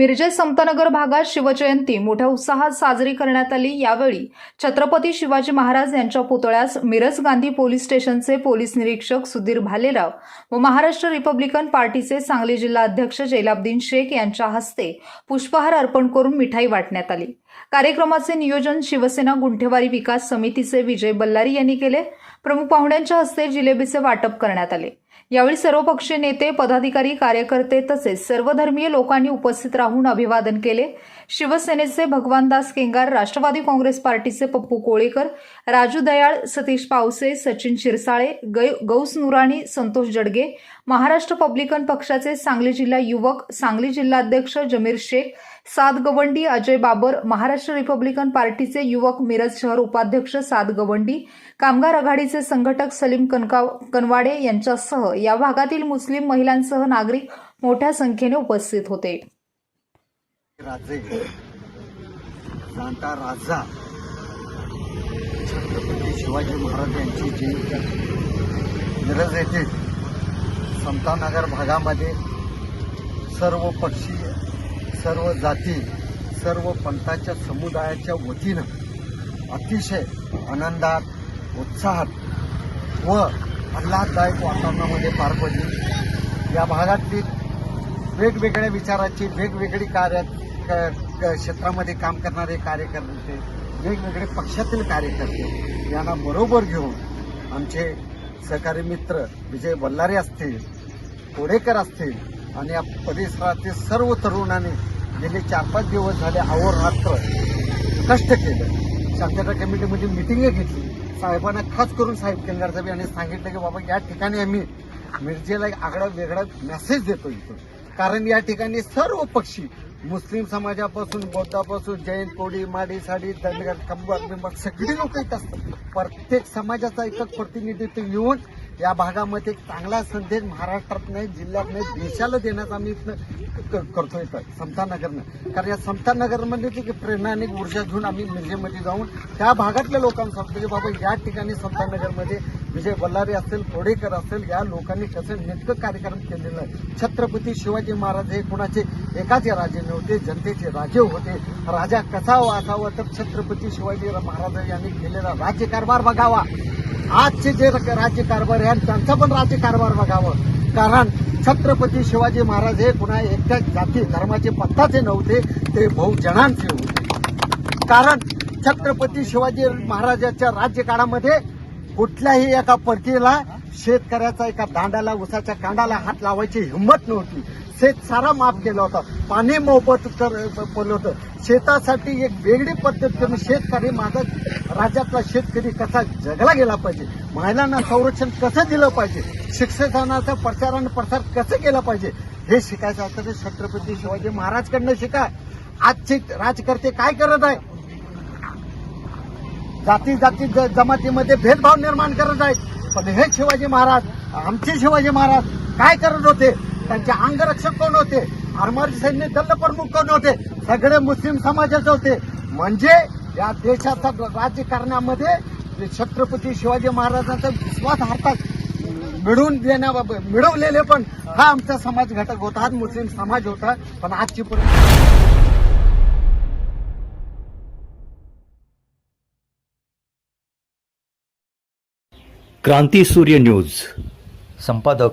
मिरजे समतानगर भागात शिवजयंती. मोठ्या उत्साहात साजरी करण्यात आली. यावेळी छत्रपती शिवाजी महाराज यांच्या पुतळ्यास मिरज गांधी पोलीस स्टेशनचे पोलीस निरीक्षक सुधीर भालेराव व महाराष्ट्र रिपब्लिकन पार्टीचे सांगली जिल्हा अध्यक्ष जैलाब्दीन शेख यांच्या हस्ते पुष्पहार अर्पण करून मिठाई वाटण्यात आली. कार्यक्रमाचे नियोजन शिवसेना गुंठेवारी विकास समितीचे विजय बल्लारी यांनी केले. प्रमुख पाहुण्यांच्या हस्ते जिलेबीचे वाटप करण्यात आले. यावेळी सर्वपक्षीय नेते पदाधिकारी कार्यकर्ते तसेच सर्वधर्मीय लोकांनी उपस्थित राहून अभिवादन केले. शिवसेनेचे भगवानदास केंगार राष्ट्रवादी काँग्रेस पार्टीचे पप्पू कोळेकर राजू दयाळ सतीश पावसे सचिन शिरसाळे गौस नुराणी संतोष जडगे महाराष्ट्र पब्लिकन पक्षाचे सांगली जिल्हा युवक सांगली जिल्हाध्यक्ष जमीर शेख सात गवंडी अजय बाबर महाराष्ट्र रिपब्लिकन पार्टीचे युवक मिरज शहर उपाध्यक्ष सात गवंडी कामगार आघाडीचे संघटक सलीम कनका कनवाडे यांच्यासह या भागातील मुस्लिम महिलांसह नागरिक मोठ्या संख्येने उपस्थित होते. राजे जाणता राजा छत्रपती शिवाजी महाराज यांची जयंती मिरज येथे समतानगर भागामध्ये सर्व पक्षीय सर्व जाती सर्व पंथाच्या समुदायाच्या वतीनं अतिशय आनंदात उत्साहात व आल्हाददायक वातावरणामध्ये पार पडली. या भागातील वेगवेगळ्या विचाराची वेगवेगळी कार्य क- क्षेत्रामध्ये काम करणारे कार्यकर्ते वेगवेगळे पक्षातील कार्यकर्ते यांना बरोबर घेऊन आमचे सहकारी मित्र विजय बल्लारे असतील कोडेकर असतील आणि या परिसरातील सर्व तरुणांनी गेले चार पाच दिवस झाले अहोरात्र कष्ट केलं. शांतता कमिटीमध्ये मिटिंग घेतली. साहेबांना खास करून साहेब केंद्र साहेब यांनी सांगितलं की बाबा या ठिकाणी आम्ही मिरजेला एक आगळा वेगळा मेसेज देतो इथं. कारण या ठिकाणी सर्व पक्षी मुस्लिम समाजापासून बौद्धापासून जैन कोडी माडी साडी दंडगर कंबर बिंबर सगळी लोक येत असतात. प्रत्येक समाजाचा एकच प्रतिनिधित्व येऊन या भागामध्ये एक चांगला संदेश महाराष्ट्रात नाही जिल्ह्यात नाही देशाला देण्याचा आम्ही इथनं करतोय समतानगरनं. कारण या समतानगरमध्ये की प्रेरणा आणि ऊर्जा घेऊन आम्ही मिरजेमध्ये जाऊन त्या भागातल्या लोकांना सांगतो की बाबा या ठिकाणी समतानगरमध्ये विजय बल्लारे असेल कोडेकर असेल या लोकांनी कसं नेटकं कार्यक्रम केलेलं आहे. छत्रपती शिवाजी महाराज हे कुणाचे? एकाचे राजे नव्हते जनतेचे राजे होते. राजा कसा असावा तर छत्रपती शिवाजी महाराज यांनी केलेला राज्यकारभार बघावा. आजचे जे राज्यकारभार आहे त्यांचा पण राज्यकारभार बघावं. कारण छत्रपती शिवाजी महाराज हे कुणा एकट्या जाती धर्माचे पत्ताचे नव्हते ते बहुजनांचे होते. कारण छत्रपती शिवाजी महाराजाच्या राज्यकाळामध्ये कुठल्याही एका परकीला शेतकऱ्याचा एका दांडाला उसाच्या कांडाला हात लावायची हिंमत नव्हती. शेत सारा माफ केला होता. पाणी मोफत कर पडलं होतं. शेतासाठी एक वेगळी पद्धत करून शेतकरी माझा राज्यातला शेतकरी कसा जगला गेला पाहिजे? महिलांना संरक्षण कसं दिलं पाहिजे? शिक्षणाचा प्रचार आणि प्रसार कसं केला पाहिजे? हे शिकायचं असतं ते छत्रपती शिवाजी महाराजकडनं शिका. आजचे राजकर्ते काय करत आहे? जाती जाती जमातीमध्ये भेदभाव निर्माण करत आहेत पण हे शिवाजी महाराज आमचे शिवाजी महाराज काय करत होते? त्यांचे अंगरक्षक कोण होते? आरमारी सैन्य दल प्रमुख कोण होते? सगळे मुस्लिम समाजाचे होते. म्हणजे या देशाचा राज्य करण्यामध्ये छत्रपती शिवाजी महाराजांचा विश्वास हातात मिळवून देण्या मिळवलेले पण हा आमचा समाज घटक होता. हा मुस्लिम समाज होता. पण आजची परिस्थिती क्रांती सूर्य न्यूज. संपादक